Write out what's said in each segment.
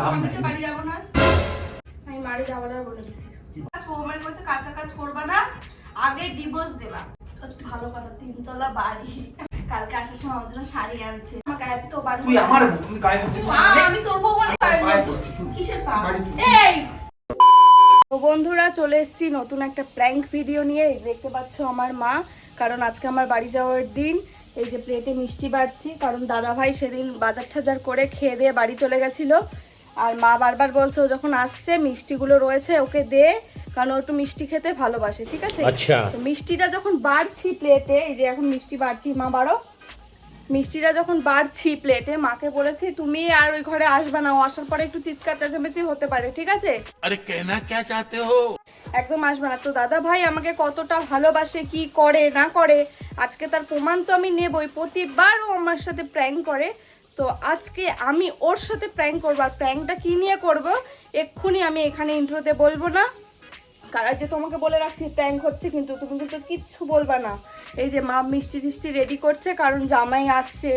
লাভ নাই। বাড়ি যাব না। আমি মারে যাব না বলে দিছি। কাজ করব কাঁচা কাজ করবা না আগে ডিভোর্স দেবা। ভালো কথা তিনতলা বাড়ি। কালকে আসার সময় আমাদের জন্য শাড়ি আনছে। আমাকে এত বাড়ি তুই আমার তুমি গায়ে হাত দিচ্ছিস মা? আমি তোর বউ পায়ে পারি পড়ছি, শুন। কিসের পা এই! তো বন্ধুরা চলে এসেছি নতুন একটা প্র্যাঙ্ক ভিডিও নিয়ে। দেখতে পাচ্ছ আমার মা কারণ আজকে আমার বাড়ি যাওয়ার দিন। এই যে প্লেটে মিষ্টি বাড়ছি কারণ দাদা ভাই সেদিন বাজার টাজার করে খেয়ে দিয়ে বাড়ি চলে গেছিল। আর মা বারবার বলছে ও যখন আসছে মিষ্টিগুলো রয়েছে ওকে দে কারণ ও একটু মিষ্টি খেতে ভালোবাসে ঠিক আছে? আচ্ছা। মিষ্টিটা যখন বাড়ছি প্লেটে এই যে এখন মিষ্টি বাড়ছি মা বাড়ো মিষ্টিটা যখন বাড়ছি প্লেটে মাকে বলেছি তুমি আর ওই ঘরে আসবা না। ও আসার পরে একটু চিৎকার চেঁচামেচি হতে পারে ঠিক আছে? আরে কেনা কে চাতে হো? একদম আসবে না। তো দাদা ভাই আমাকে কতটা ভালোবাসে কি করে না করে আজকে তার প্রমাণ তো আমি নেবই। প্রতিবারও আমার সাথে প্র্যাঙ্ক করে। তো আজকে আমি ওর সাথে প্র্যাঙ্ক করব আর প্র্যাঙ্কটা কী নিয়ে করব, এক্ষুনি আমি এখানে ইন্ট্রোতে বলব না। কারা যে তোমাকে বলে রাখছি প্র্যাঙ্ক হচ্ছে কিন্তু তুমি কিন্তু কিচ্ছু বলবা না। এই যে মা মিষ্টি টিষ্টি রেডি করছে, কারণ জামাই আসছে,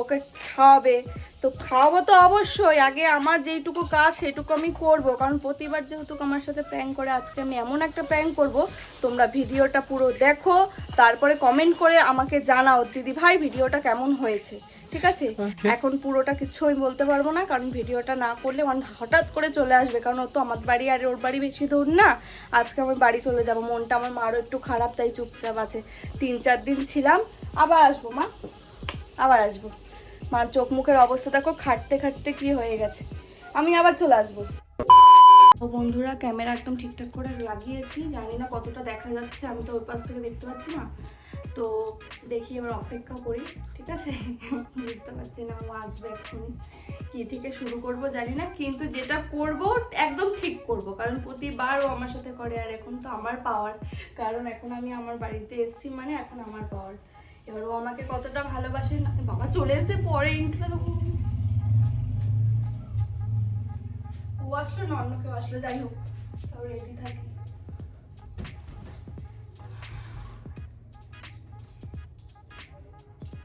ওকে খাওয়াবে। তো খাওয়াবো তো অবশ্যই, আগে আমার যেইটুকু কাজ সেটুকু আমি করব। কারণ প্রতিবার যেহেতু আমার সাথে প্র্যাঙ্ক করে আজকে আমি এমন একটা প্র্যাঙ্ক করব, তোমরা ভিডিওটা পুরো দেখো, তারপরে কমেন্ট করে আমাকে জানাও, দিদি ভাই, ভিডিওটা কেমন হয়েছে? ঠিক আছে? এখন পুরোটা কিছু আমি বলতে পারব না কারণ ভিডিওটা না করলে মানে হঠাৎ করে চলে আসবে কারণ ও তো আমার বাড়ি আর ওর বাড়ি বেশি দূর না। আজকে আমি বাড়ি চলে যাব মনটা আমার মারও একটু খারাপ তাই চুপচাপ আছে। তিন চার দিন ছিলাম আবার আসব মা আবার আসব। মার চোখ মুখের অবস্থা দেখো খাটতে খাটতে কি হয়ে গেছে। আমি আবার চলে আসব। তো বন্ধুরা ক্যামেরা একদম ঠিকঠাক করে লাগিয়েছি জানি না কতটা দেখা যাচ্ছে আমি তো ওর পাশ থেকে দেখতে পাচ্ছি না। তো দেখি এবার অপেক্ষা করি, ঠিক আছে? বুঝতে পারছি না ও আসবে এক্ষুনি। কি থেকে শুরু করব জানি না, কিন্তু যেটা করব একদম ঠিক করব, কারণ প্রতিবার ও আমার সাথে করে আর এখন তো আমার পাওয়ার কারণ এখন আমি আমার বাড়িতে এসছি মানে এখন আমার পাওয়ার এবার ও আমাকে কতটা ভালোবাসে না, বাবা চলে এসে পরে ইন্টারভিউ দেবো। ও আসলো না, অন্য কেউ আসলো, যাই হোক, তাও রেডি থাকি।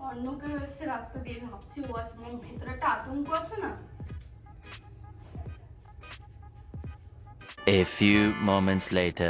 অন্য কেউ এসছে রাস্তা দিয়ে ভাবছি, ও আসবে ভেতরে একটা আতঙ্ক আছে না A few moments later.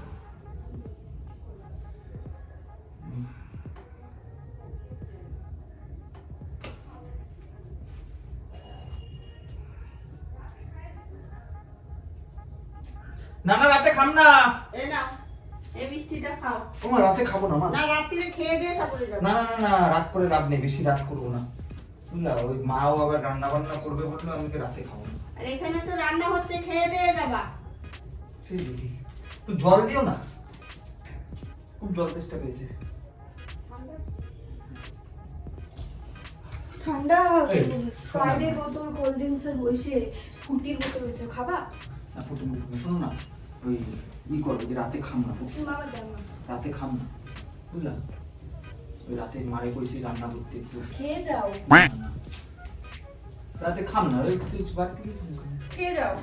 না না রাতে খাম না। এই নাও, এই মিষ্টিটা খাও। তোমার রাতে খাব না মা? না, রাত্তিরে খেয়ে দিয়ে তারপরে যাবে। না না না না রাত করে লাভ নেই বেশি রাত করব না। বুঝলা ওই মাও আবার রান্না বান্না করবে বলল আমি রাতে খাব না। আর এখানে তো রান্না হচ্ছে, খেয়ে দিয়ে যাবা। সেই দেখি একটু জল দিও না। খুব জল তেষ্টা পেয়েছে। ঠান্ডা? ফ্রাইডে বোতল কোল্ড ড্রিঙ্কস এর বসে ফুটির বোতল হয়েছে খাবা? না ফুটে মুটে শোনো না ওই ই করো যে রাতে খাম না তুমি বাবা জানো না। রাতে খাম না বুঝলা? ওই রাতে মারে কইছি রান্না করতে একটু খেয়ে যাও। রাতে খাম না ওই তুই বাড়ি থেকে খেয়ে যাও।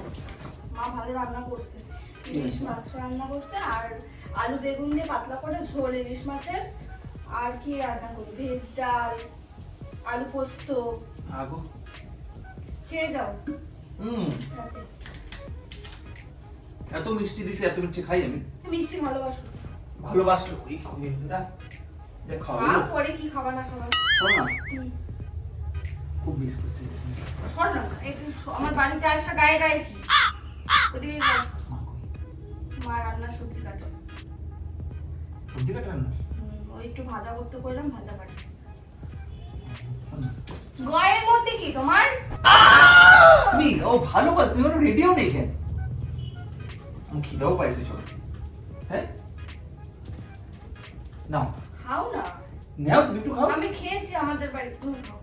মা ভালো রান্না করছে। ইলিশ মাছ রান্না করছে আর আলু বেগুন দিয়ে পাতলা করে ঝোল ইলিশ মাছের। আর কি রান্না করি ভেজ ডাল আলু পোস্ত। আগো। খেয়ে যাও। হুম। রাতে। এত মিষ্টি দিছে এত মিষ্টি খাই আমি। মিষ্টি ভালোবাসো। ভালোবাসলো এই না দেখ খাওয়া খা পরে কি খাবা না খাবা শোনো না। খুব মিস করছি। শোন না একটু আমার বাড়িতে আসা গায়ে গায়ে কি? ওদিকে। মা? রান্না সবজি কাটো। সবজি কাটা রান্না ওই একটু ভাজা করতে কইলাম ভাজা কাটো। গয়ের মধ্যে কি তোমার? তুমি ও ভালো কথা তুমি রেডিও নেই কেন? খিদেও পাইছে চল হ্যাঁ নাও খাও না নাও তুমি একটু খাও আমি খেয়েছি আমাদের বাড়িতে তুমি খাও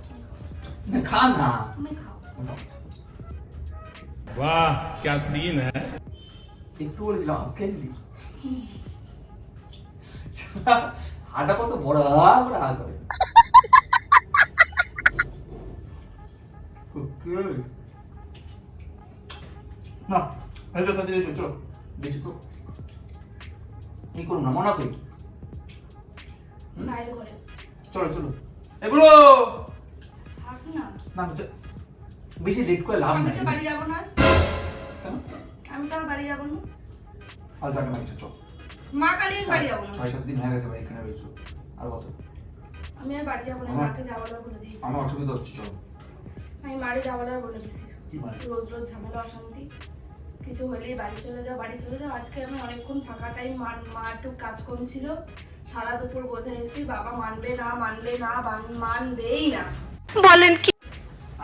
না খা না তুমি খাও বাহ কি সিন হ্যাঁ একটু বলেছিলাম আজকে হাটা কত বড় করে হাত করে না এটা তাড়াতাড়ি চলো বেশি এই করুন না মনে করি? চলো চলো। এগুলো না। বেশি লেট করে লাভ নাই। বাড়ি যাব না। আমি তো বাড়ি যাব না। বাড়ি চল। মা কালী বাড়ি যাব না। ছয় সাত দিন হয়ে গেছে ভাই এখানে রয়েছো। আর কত? আমি আর বাড়ি যাব না মাকে যাওয়ার বলে দিয়েছি। আমার অসুবিধা হচ্ছে চলো। আমি মারে যাওয়ার বলে দিয়েছি। রোজ ঝামেলা অশান্তি। কিছু হলেই বাড়ি চলে যাও বাড়ি চলে যাও। আজকে আমি অনেকক্ষণ ফাঁকা টাইম মা মা একটু কাজ কম ছিল। সারা দুপুর বোঝাইছি বাবা মানবে না মানবে না মানবেই না।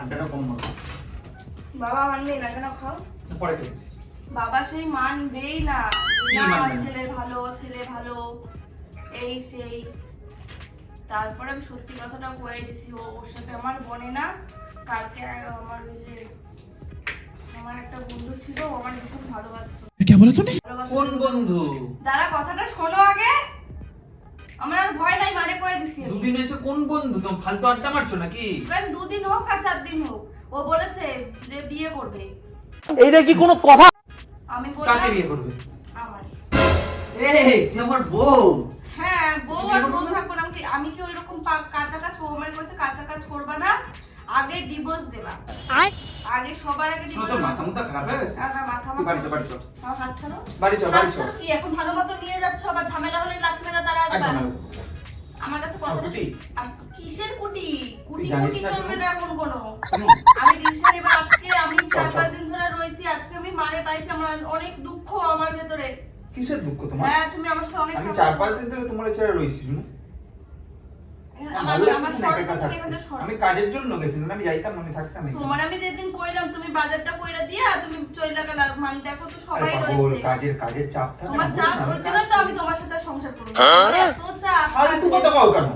আড্ডাটা কম মতো বাবা মানবেই না কেন খাও? পরে খেয়েছি বাবা সেই মানবেই না। না না? ছেলে ভালো ছেলে ভালো এই সেই। তারপরে আমি সত্যি কথাটা কয়ে দিছি ও ওর সাথে আমার বনে না কালকে আমার ওই যে আমার একটা বন্ধু ছিল ও আমার ভীষণ ভালোবাসতো। ভালোবাসতো। কোন বন্ধু? দাঁড়া কথাটা শোনো আগে। আমার আর ভয় নাই মানে কয়ে দিছি আমি। দুদিন এসে কোন বন্ধু? তুমি ফালতু আড্ডা মারছো নাকি? কারণ দুদিন হোক আর চার দিন হোক। ও বলেছে যে বিয়ে করবে। এইটা কি কোনো কথা? আমি কাকে বিয়ে করবে? আমার। এই যে আমার বউ। হ্যাঁ বউ আর বউ থাকব না। আমি কি- আমি ওই রকম কাঁচা কাজ? ও আমার কাছে কাঁচা কাজ করবা না আগে ডিভোর্স দেবা। আগে সবার আগে শোনো ডিভোর্স তোর মাথা মুথা খারাপ হয়ে? গেছে আমার মাথা তুই বাড়ি চল, বাড়ি চল। হাত ছাড়ো। বাড়ি চল, বাড়ি চল। কি? এখন ভালো মতো নিয়ে যাচ্ছ? আবার ঝামেলা হলে লাত মেরা তারা আসবা আমার কাছে আর কুটি? কিসের কুটি? কুটি কুটি চলবে না এখন কোনো। আমি ডিসিশন এবার আজকে আমি চার পাঁচ দিন ধরে রয়েছি। আজকে আমি মারে পাইছি আমার অনেক দুঃখ আমার ভেতরে। কিসের দুঃখ তোমার? হ্যাঁ তুমি আমার সাথে অনেক আমি চার পাঁচ দিন ধরে তোমার ছেড়ে রয়েছি না একটা সরকার কথা তুমি এখান থেকে সরো। আমি কাজের জন্য গেছিলাম আমি যাইতাম না, আমি থাকতাম তোমার আমি যেদিন কইলাম তুমি বাজারটা কইরা দিয়া তুমি চইলা গেলা। মানে দেখো তো সবাই রয়েছে। কাজের কাজের চাপ থাকে তোমার চাপ বলি না, তো আমি তোমার সাথে সংসার করব হ্যাঁ? এত চাপ ফালতু কথা কও কেন?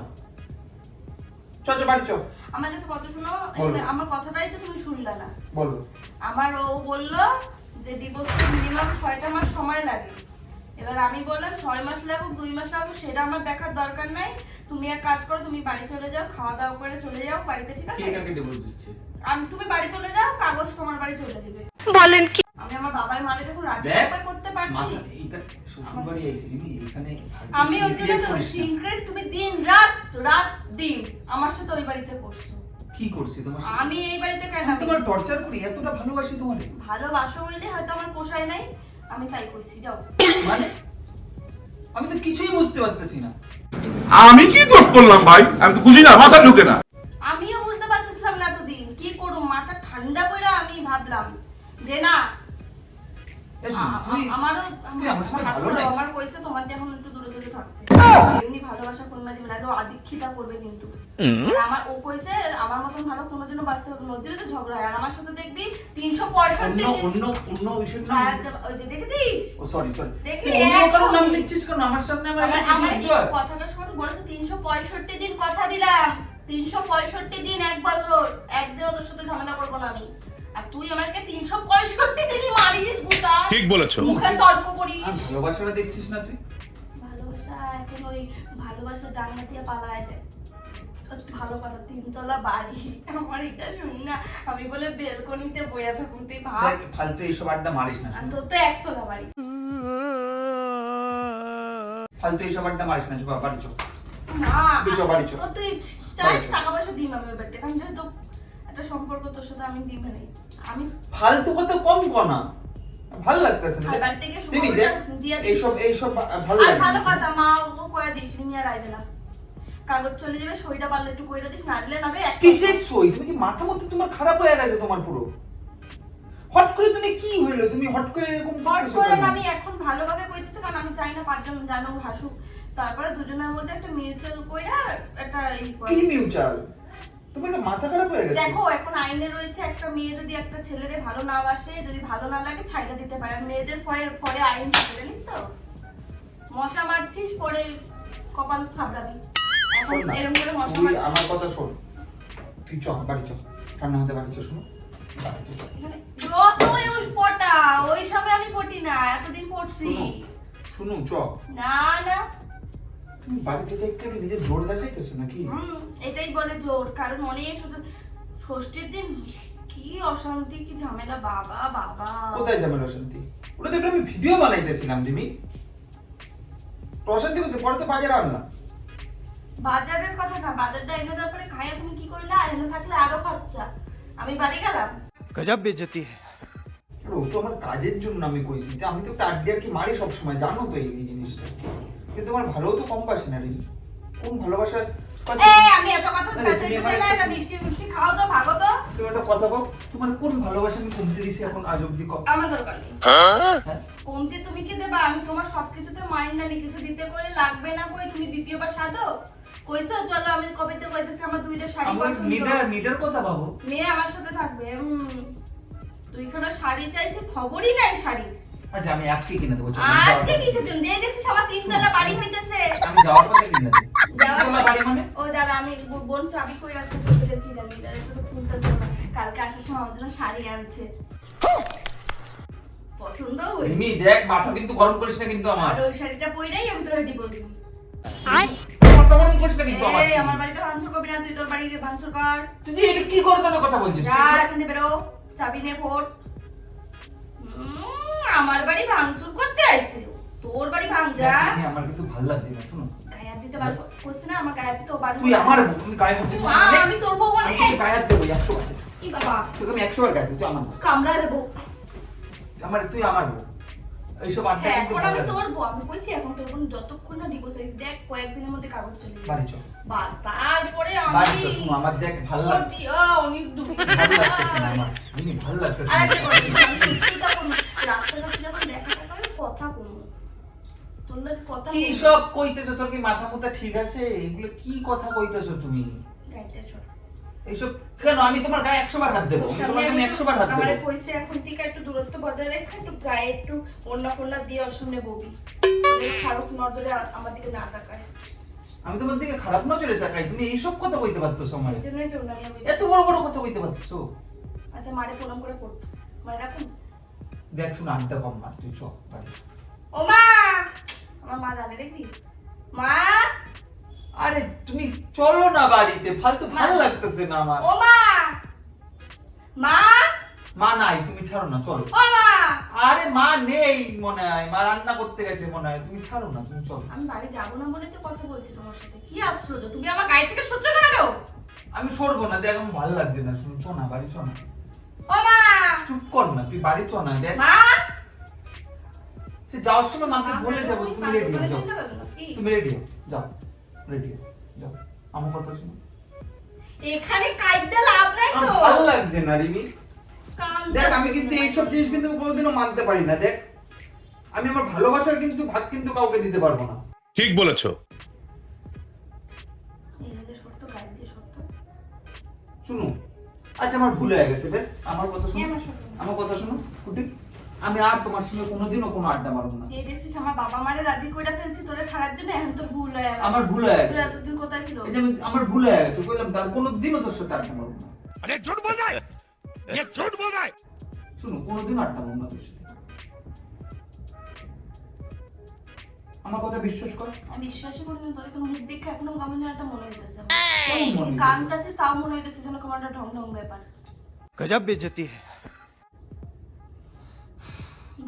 চল বাড়ি চল। আমার কাছে কত শুনো আমার কথাটাই তো তুমি শুনলা না। বলো। আমার ও বলল যে ডিভোর্স মিনিমাম ছয়টা মাস সময় লাগে। এবার আমি বললাম ছয় মাস লাগুক দুই মাস লাগুক সেটা আমার দেখার দরকার নাই। তুমি এক কাজ করো তুমি বাড়ি চলে যাও খাওয়া দাওয়া করে চলে যাও বাড়িতে ঠিক আছে? আমি তুমি বাড়ি চলে যাও কাগজ তোমার বাড়ি চলে যাবে। বলেন কি? আমি আমার বাবার মানে যখন রাজি দেখ, একবার করতে পারছি। আমি ওই জন্য তো সিক্রেট তুমি দিন রাত রাত দিন আমার সাথে ওই বাড়িতে করছ। কি করছি তোমার সাথে? আমি এই বাড়িতে কেন তোমার টর্চার করি এতটা ভালোবাসি তোমারে। ভালোবাসো হইলে হয়তো আমার পোষায় নাই। আমি তাই কইছি যাও। মানে? আমি তো কিছুই বুঝতে পারতেছি না। আমি কি দোষ করলাম ভাই? আমি তো বুঝি না মাথা ঢুকে না। আমিও বুঝতে পারতেছিলাম না এতদিন। কি করুম? মাথা ঠান্ডা করে আমি ভাবলাম যে না আমারও আমার কইছে তোমার এখন একটু দূরে দূরে থাকতে। এমনি ভালোবাসা কোন মাঝে না আদিক্ষিতা করবে কিন্তু। আমার ও কইছে আমার মতন ভালো কোনোদিনও বাঁচতে পারবে না। তো ঝগড়া হয়। আর আমার সাথে দেখবি তিনশো পঁয়ষট্টি অন্য অন্য বিষয়ের নাম ওই যে দেখেছিস? ও সরি সরি দেখলি, তুই নাম লিখছিস কেন? আমার সামনে আমার আমার এটা আমার সহ্য কি? কথাটা শোন বলেছে তিনশো পঁয়ষট্টি দিন কথা দিলাম। তিনশো পঁয়ষট্টি দিন এক বছর। একদিনও তোর সাথে ঝামেলা করব না আমি। আর তুই আমাকে তিনশো পঁয়ষট্টি দিনই মারিস বুতা ঠিক বলেছ। মুখে তর্ক করিস। ভালোবাসাটা দেখছিস না তুই? ভালোবাসা এখন ওই ভালোবাসা জানলা দিয়ে পালায় যায়। ওই ভালো কথা তিনতলা বাড়ি। আমার এটা শুনি না। আমি বলে বেলকনিতে বইয়া থাকুন তুই ভাব। ফালতু এইসব আড্ডা মারিস না তোর তো একতলা বাড়ি। ফালতু এইসব আড্ডা মারিস না চো বাড়ি চো না বাড়ি চ। ও তুই চাস টাকা পয়সা দিই আমি ওই বাড়িতে। কারণ যেহেতু একটা সম্পর্ক তোর সাথে আমি দিব না আমি ফালতু কথা কম কনা ভালো লাগতেছে না। বাড়ি থেকে। এইসব এইসব ভালো ভালো কথা মা ও কয়ে দিস নি আর আইবে না। কাগজ চলে যাবে সইটা পারলে একটু কইরা দিস না দিলে নাবে কিসের সই? তুমি কি মাথা মধ্যে তোমার খারাপ হয়ে গেছে তোমার পুরো। হট করে তুমি কি হইল? তুমি হট করে এরকম হট করতেছো করে কেন? না, আমি এখন ভালোভাবে কইতেছি কারণ আমি চাই না পাঁচজন জানো তারপরে দুজনের মধ্যে একটা মিউচুয়াল কইরা একটা কি মিউচুয়াল তোমার কি মাথা খারাপ হয়ে গেছে। দেখো এখন আইনে রয়েছে একটা মেয়ে যদি একটা ছেলেরে ভালো না বাসে যদি ভালো না লাগে ছাইটা দিতে পারে। মেয়েদের পরে পরে আইন থাকে জানিস তো? মশা মারছিস পরে কপাল থাবড়াবি এখন শোন না, এরকম করে মশা তুই আমার কথা শোন। তুই চ বাড়ি চ ঠান্ডা হাতে বাড়ি চ শোনো। বাড়ি চ। এখানে যতই উস পটা ওই সবে আমি পটি না এতদিন পড়ছি শুনো চ। না না। তুমি বাড়িতে দেখে নিজের জোর দেখাইতেছো নাকি? এটাই বলে জোর কারণ অনেক শুধু ষষ্ঠীর দিন কি অশান্তি কি ঝামেলা বাবা বাবা। কোথায় যাবেন অশান্তি? ওটা তো আমি ভিডিও বানাইতেছিলাম জিমি অশান্তি করছে পরে তো বাজার আর না বাজারের কথা না বাজারটা এনে খাইয়া তুমি কি করলে? আর এনে থাকলে আরও খরচা। আমি বাড়ি গেলাম। গজব বেজতি ও তো আমার কাজের জন্য আমি কইছি যে আমি তো কি মারি সব সময় জানো তো এই জিনিসটা। কিন্তু তোমার ভালো তো কম না রে? কোন ভালোবাসা আমি তুমি কমতে এখন আজ অবধি হ্যাঁ? হ্যাঁ। কমতে তুমি কি দেবা? আমি তোমার সবকিছুতে মাইন্ড না নি কিছু দিতে করে লাগবে না কই? তুমি দ্বিতীয়বার সাধো। কইছো চলো আমি কবেতে কইতেছি আমার দুইটা শাড়ি পছন্দ। মিটার মিটার কথা ভাবো। মেয়ে আমার সাথে থাকবে দুইখানা শাড়ি চাইছি খবরই নাই শাড়ি। আচ্ছা আমি আজকে কিনে দেবো আজকে কিছু দিন দিয়ে দেখছিস আমার তিনতলা বাড়ি হইতেছে। আমি যাওয়ার পথে কিনে দেবো। তোমার বাড়ি মানে? ও দাদা আমি বোন চাবি কই রাখছে সত্যি কি জানি দাদা তো খুলতেছে না কালকে আসার সময় আমার জন্য শাড়ি আনছে। পছন্দ হয়েছে। রিমি দেখ মাথা কিন্তু গরম করিস না কিন্তু আমার। আর ওই শাড়িটা পরেই আমি তোর দিব মাথা গরম করিস না কিন্তু আমার এই আমার। বাড়িতে ভাঙচুর করবি না তুই তোর বাড়ি গিয়ে ভাঙচুর কর। তুই এটা কি করে তোর কথা বলছিস? যা এখান থেকে বেরো। চাবি নে ফোট আমার বাড়ি ভাঙচুর করতে আইছে। তোর বাড়ি ভাঙ আমার কিন্তু ভালো লাগছে না শোনো। গায়ে দিতে পারব? করছি না আমার গায়ে দিতে পারব তুই আমার তুমি গায়ে হাত দিবি মা, না। আমি তোর বউ মানে। গায়ে দেবো একশো বার। কি বাবা? তোকে আমি একশো বার গায়ে তুই আমার কামড়া দেবো। আমার তুই আমার বউ। এইসব আড্ডা হ্যাঁ কিন্তু আমি তোর বউ আমি কইছি এখন তোর বোন যতক্ষণ না ডিভোর্স দেখ কয়েকদিনের মধ্যে কাগজ চলে বাড়ি চল। বাস তারপরে বাড়ি চল আমার দেখ ভালো অনেক দুঃখ। ভালো আর তখন রাস্তাঘাটে যখন দেখা হলে কথা কমো তোর কথা কি সব কইতেছো? তোর কি মাথা মুথা ঠিক আছে? এগুলো কি কথা কইতেছো তুমি। এইসব কেন? আমি তোমার গায়ে একশো বার হাত দেবো। তোমাকে আমি একশো বার হাত আমারে দেবো। কইছে এখন থেকে একটু দূরত্ব বজায় রেখে একটু গায়ে একটু অন্য কন্যা দিয়ে ওর ববি খারাপ নজরে আমার দিকে না তাকায়। আমি তোমার দিকে খারাপ নজরে তাকাই। তুমি এইসব কথা কইতে পারতেছো আমার। এই জন্যই তো আমি বলছি। এত বড় বড় কথা কইতে পারতেছো? আচ্ছা মারে প্রণাম করে পড়তো। মানে রাখুন। দেখ শুনো আড্ডা কম মার তুই চ ও মা! আমার মা জানে দেখবি? মা! আরে তুমি চলো না বাড়িতে ফালতু ভালো লাগতেছে না আমার। ও মা। মা? মা নাই তুমি ছাড়ো না চলো। ও মা। আরে মা নেই মনে হয় মা রান্না করতে গেছে মনে হয় তুমি ছাড়ো না তুমি চলো। আমি বাড়ি যাব না বলে তো কথা বলছি তোমার সাথে কি আশ্চর্য তুমি আমার গাড়ি থেকে সহ্য না কেন আমি সরবো না দেখ আমার ভালো লাগছে না শুনো চ না বাড়ি চ না। ও মা। চুপ কর না তুই বাড়ি চ না দেখ। মা। সে যাওয়ার সময় মাকে বলে যাব তুমি রেডি কি? তুমি রেডি যাও। রেডি যাও। আমার কথা শুনো। এখানে কাইতে লাভ নাই তো। ভালো লাগছে না রিমি। দেখ আমি কিন্তু এইসব জিনিস কিন্তু কোনোদিনও মানতে পারি না দেখ। আমি আমার ভালোবাসার কিন্তু ভাগ কিন্তু কাউকে দিতে পারব না। ঠিক বলেছ। শুনো আচ্ছা আমার ভুল হয়ে গেছে বেশ। আমার কথা শুনো আমার আমার কথা শুনো কুটি আমি আর তোমার সঙ্গে কোনোদিনও কোনো আড্ডা মারব না। এই দেখছিস আমার বাবা মারে রাজি কইরা ফেলছি তোরে ছাড়ার জন্য এখন তো ভুল হয়ে গেল আমার ভুল হয়ে গেছে। তুই কোথায় ছিল? এই যে আমি আমার ভুল হয়ে গেছে কইলাম তার কোনোদিনও তোর সাথে আড্ডা মারব না। আরে ঝুট বল না এ ঝুট বল না শুনো কোনোদিন আড্ডা মারব না তোর সাথে। আমার কথা বিশ্বাস কর। আমি বিশ্বাসই করি না তোরে কোনো মুখ দেখে এখনও কেমন একটা মনে হইতাছে। কেমন মনে কানটাছে সাউন্ড মনে হইতেছে যেন কমান্ডার ঢং ঢং ব্যাপার। গজব বেজতি হ্যায়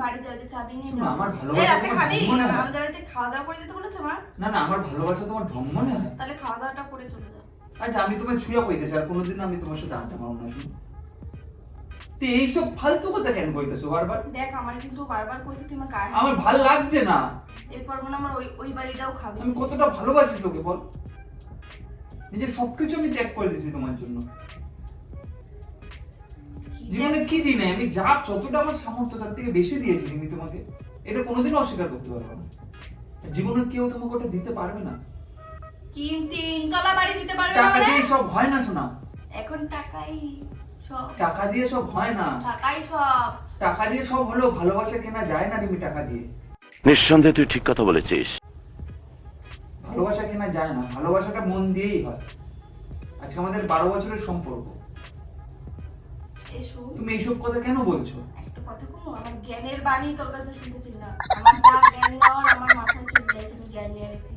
বাড়ি যাও যে চাবি নিয়ে যাও। আমার এই ভালোবাসা রাতে খাবি? ঢং আমাদের বাড়িতে খাওয়া দাওয়া করে যেতে বলেছে মা। না না আমার ভালোবাসা তোমার মনে হয় তাহলে খাওয়া দাওয়াটা করে চলে যাও। আচ্ছা আমি তোমায় ছুঁয়া কইতেছি আর কোনোদিন আমি তোমার সাথে আড্ডা মারব না শুনো। তো এইসব ফালতু কথা কেন কইতেছো বারবার? দেখ আমার কিন্তু বারবার কইছে তুই আমার গায়ে আমার ভালো লাগছে না। এরপর মনে আমার ওই ওই বাড়িটাও খাবি। আমি কতটা ভালোবাসি তোকে বল। নিজের সবকিছু আমি ত্যাগ করে দিয়েছি তোমার জন্য। জীবনে কি দিনে আমি যা যতটা আমার সামর্থ্য তার থেকে বেশি দিয়েছি আমি তোমাকে। এটা কোনোদিনও অস্বীকার করতে পারব না। জীবনে কেউ তোমাকে ওটা দিতে পারবে না। তিন তিনতলা বাড়ি দিতে পারবে না টাকা মানে? দিয়ে সব হয় না শোনা এখন টাকাই সব। টাকা দিয়ে সব হয় না। টাকাই সব। টাকা দিয়ে সব হলেও ভালোবাসা কেনা যায় না রিমি টাকা দিয়ে। নিঃসন্দেহে তুই ঠিক কথা বলেছিস। ভালোবাসা কেনা যায় না। ভালোবাসাটা মন দিয়েই হয়। আজকে আমাদের বারো বছরের সম্পর্ক। তুমি এইসব কথা কেন বলছো? একটা কথা কমো আমার জ্ঞানের বাণী তোর কাছে শুনতেছি না। আমার যা জ্ঞান নেওয়ার আমার মাথায় চলে যাচ্ছে আমি জ্ঞান নিয়ে গেছি।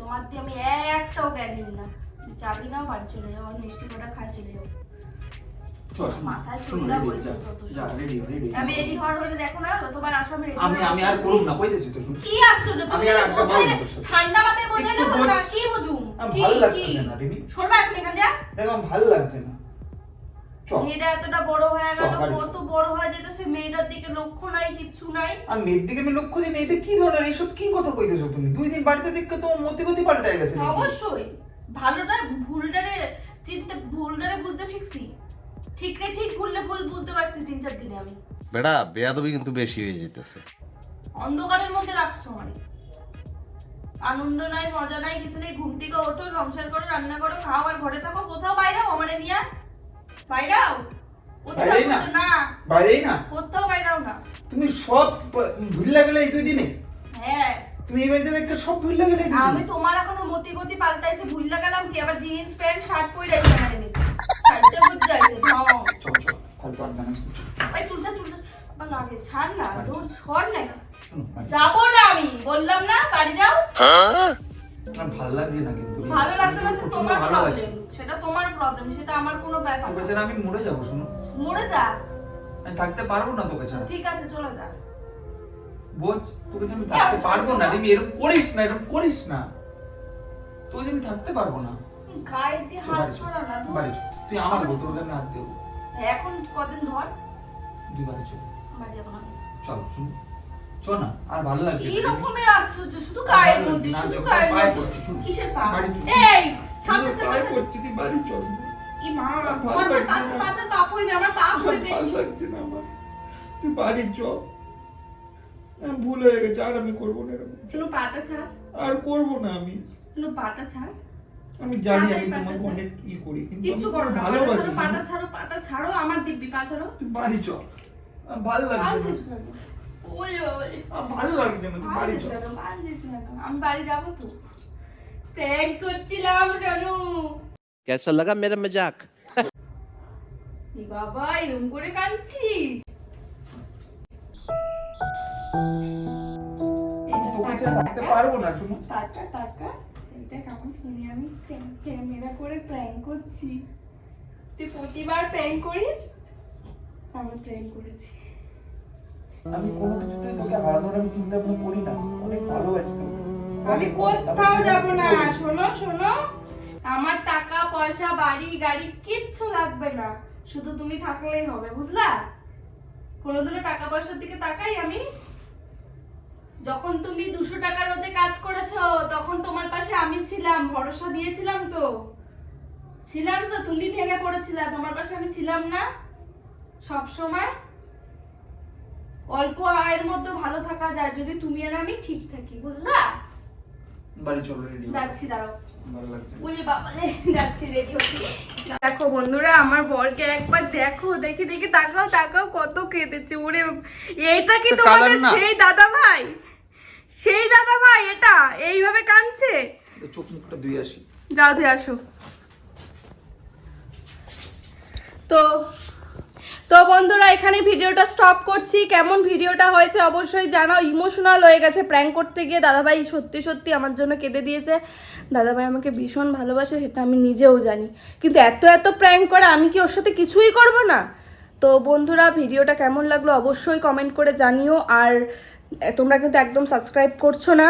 তোমার দিয়ে আমি একটাও জ্ঞান নিই না। তুমি চাবি বাড়ি চলে যাও আর মিষ্টি কটা খাই চলে যাও। চল শোনো, মাথায় শোনো, চুলটা ready, বসে যা, যত সব। যা, ready, ready, আমি রেডি হওয়ার হলে দেখো না যতবার আসো আমি রেডি আমি আমি আর করব না কইতেছি তো কি আসছো তুমি। ঠান্ডা মাথায় বোঝাই না কি বুঝুম? কি ভালো কি? এখন দেখো লাগছে না। মেয়েটা এতটা বড় হয়ে গেল চল, বাড়ি চল। কত বড় হয়ে যেতেছে মেয়েটার দিকে লক্ষ্য নাই কিচ্ছু নাই। আর মেয়ের দিকে আমি লক্ষ্য দিই এটা কি ধরনের এইসব কি কথা কইতেছো তুমি? দুই দিন বাড়িতে দেখে তোমার মতি গতি পাল্টাই গেছে অবশ্যই। ভালোটা ভুলটারে চিনতে ভুলটারে বুঝতে শিখছি। ঠিক রে ঠিক ভুললে ভুল বুঝতে পারছি তিন চার দিনে আমি। বেটা বেয়াদবি কিন্তু বেশি হয়ে যেতেছে। অন্ধকারের মধ্যে রাখছো মানে। আনন্দ নাই মজা নাই কিছু নেই ঘুম থেকে ওঠো সংসার করো রান্না করো খাও আর ঘরে থাকো কোথাও বাইরাও আমারে নিয়ে বাইরাও। বাইরেই না? না। বাইরেই না? কোথাও বাইরাও না। তুমি সব ভুললা গেলে এই দুই দিনে? হ্যাঁ। তুমি এই বাড়িতে দেখে সব ভুললা গেলে আমি তোমার এখনও মতি গতি পাল্টাইছে ভুল লাগালাম কি? আবার জিন্স প্যান্ট শার্ট পরে রাখি আমার নিতে সাজ্জা বুঝাইছে ঢং চল চল ফালতু আড্ডা না ভাই চুলছা চুলছা আবার লাগে ছাড় না দূর সর না। যাব না আমি বললাম না বাড়ি যাও। আমার ভালো লাগছে না কিন্তু। ভালো লাগতো না তোমার প্রবলেম সেটা তোমার প্রবলেম সেটা আমার কোনো ব্যাপার তোকে না। ছাড়া আমি মরে যাব শোনো মরে যা। আমি থাকতে পারব না তোকে ছাড়া। ঠিক আছে চলে যা। বোঝ তোকে ছাড়া আমি থাকতে পারব না। রিমি এরকম করিস না এরকম করিস না। তোকে ছাড়া আমি থাকতে পারব না। গায়ে দিয়ে হাত ছড়া না। বাড়ি তুই আমার বউ তোর গায়ে হাত দেবো এখন কদিন ধর? তুই বাড়ি চল। বাড়ি যাব না চল শুন। চল না আর ভালো লাগছে কি রকমের আশ্চর্য শুধু গায়ের মধ্যে শুধু গায়ের মধ্যে। কিসের পা এই! বাড়ি চল। ই মা ভালো পাঁচের লাগছে না। পাপ হইবে আমার পাপ হইবে লাগছে না আমার। তুই বাড়ি চল। ভুল হয়ে গেছে আর আমি করব না এরকম। ছাড়? আর করব না আমি। ছাড়? আমি জানি আমি তোমাকে অনেক ই করি কিন্তু করো না। ভালোবাসি শোনো। ছাড়ো পাটা ছাড়ো আমার দিব্যি পা ছাড়ো। তুই বাড়ি চল। ভালো লাগছে ওলে আমার ভালো লাগছে না তুই বাড়ি চল? আমি বাড়ি যাব তো। প্র্যাঙ্ক করছিলাম রানু কেসা লাগা মেরা মজাক। বাবা করে কাঁদছিস? আমি করছি। তুই প্রতিবার করিস? আমি করেছি। কোনো তোকে হারানোর আমি চিন্তা ভাবনা করি না। অনেক ভালোবাসি তোকে। আমি কোথাও যাব না। শোনো শোনো। আমার টাকা, পয়সা, বাড়ি, গাড়ি কিচ্ছু লাগবে না। শুধু তুমি থাকলেই হবে, বুঝলা? কোনোদিনও টাকা পয়সার দিকে তাকাই আমি। যখন তুমি দুশো টাকা রোজে কাজ তখন তোমার পাশে আমি ছিলাম, ভরসা দিয়েছিলাম তো। ছিলাম তো তুমি ভেঙে পড়েছিলে, তোমার পাশে আমি ছিলাম না। সব সময় অল্প আয়ের মধ্যে ভালো থাকা যায়, যদি তুমি আর আমি ঠিক থাকি, বুঝলা? বাড়ি চল রেডি যাচ্ছি দাঁড়াও। দেখো বন্ধুরা আমার বরকে একবার দেখো দেখি দেখি তাকাও তাকাও কত কেঁদেছে। ওরে এইটা কি তোমাদের সেই দাদা ভাই? সেই দাদা ভাই এটা? এইভাবে কাঁদছে? চোখ মুখটা ধুয়ে আসি। যাও ধুয়ে আসো। তো তো বন্ধুরা, এখানে ভিডিওটা স্টপ করছি। কেমন ভিডিওটা হয়েছে অবশ্যই জানাও। ইমোশনাল হয়ে গেছে প্র্যাঙ্ক করতে গিয়ে দাদাভাই সত্যি সত্যি আমার জন্য কেঁদে দিয়েছে। দাদাভাই আমাকে ভীষণ ভালোবাসে, সেটা আমি নিজেও জানি। কিন্তু এত এত প্র্যাঙ্ক করে আমি কি ওর সাথে কিছুই করব না? তো বন্ধুরা, ভিডিওটা কেমন লাগল অবশ্যই কমেন্ট করে জানিও। আর তোমরা কিন্তু একদম সাবস্ক্রাইব করছ না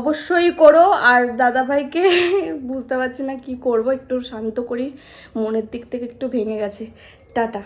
অবশ্যই করো। আর দাদাভাইকে বুঝতে পারছি না কি করব, একটু শান্ত করি। মনের দিক থেকে একটু ভেঙে গেছে। টাটা।